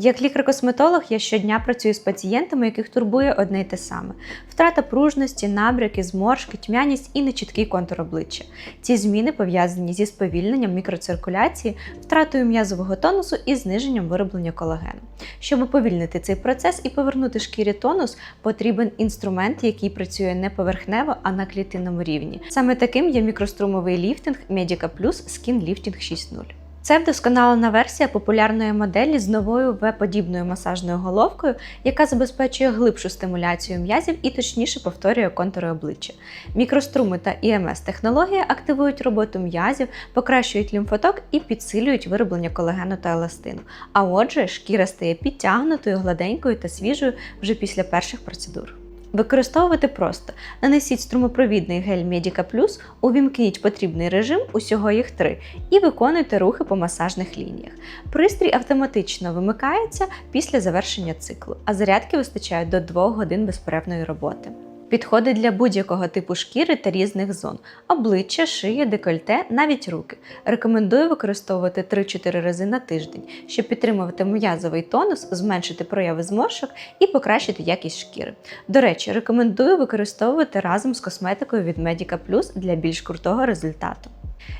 Як лікар-косметолог, я щодня працюю з пацієнтами, яких турбує одне й те саме: втрата пружності, набряки, зморшки, тьмяність і нечіткий контур обличчя. Ці зміни пов'язані зі сповільненням мікроциркуляції, втратою м'язового тонусу і зниженням вироблення колагену. Щоб уповільнити цей процес і повернути шкірі тонус, потрібен інструмент, який працює не поверхнево, а на клітинному рівні. Саме таким є мікрострумовий ліфтинг Medica Plus Skin Lifting 6.0. Це вдосконалена версія популярної моделі з новою В-подібною масажною головкою, яка забезпечує глибшу стимуляцію м'язів і точніше повторює контури обличчя. Мікроструми та ІМС технологія активують роботу м'язів, покращують лімфоток і підсилюють вироблення колагену та еластину. А отже, шкіра стає підтягнутою, гладенькою та свіжою вже після перших процедур. Використовувати просто нанесіть струмопровідний гель Medica Plus, увімкніть потрібний режим, усього їх три, і виконуйте рухи по масажних лініях. Пристрій автоматично вимикається після завершення циклу, а зарядки вистачає до 2 годин безперервної роботи. Підходить для будь-якого типу шкіри та різних зон: обличчя, шия, декольте, навіть руки. Рекомендую використовувати 3-4 рази на тиждень, щоб підтримувати м'язовий тонус, зменшити прояви зморшок і покращити якість шкіри. До речі, рекомендую використовувати разом з косметикою від Medica Plus для більш крутого результату.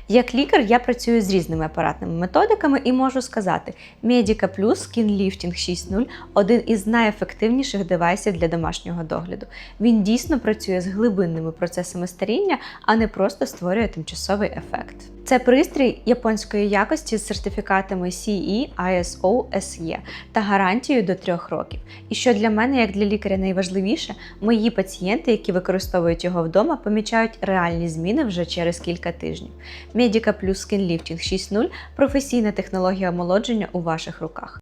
Як лікар я працюю з різними апаратними методиками і можу сказати, Medica Plus Skin Lifting 6.0 один із найефективніших девайсів для домашнього догляду. Він дійсно працює з глибинними процесами старіння, а не просто створює тимчасовий ефект. Це пристрій японської якості з сертифікатами CE, ISO, SE та гарантією до 3 років. І що для мене, як для лікаря, найважливіше, мої пацієнти, які використовують його вдома, помічають реальні зміни вже через кілька тижнів. Medica Plus Skin Lifting 6.0 професійна технологія омолодження у ваших руках.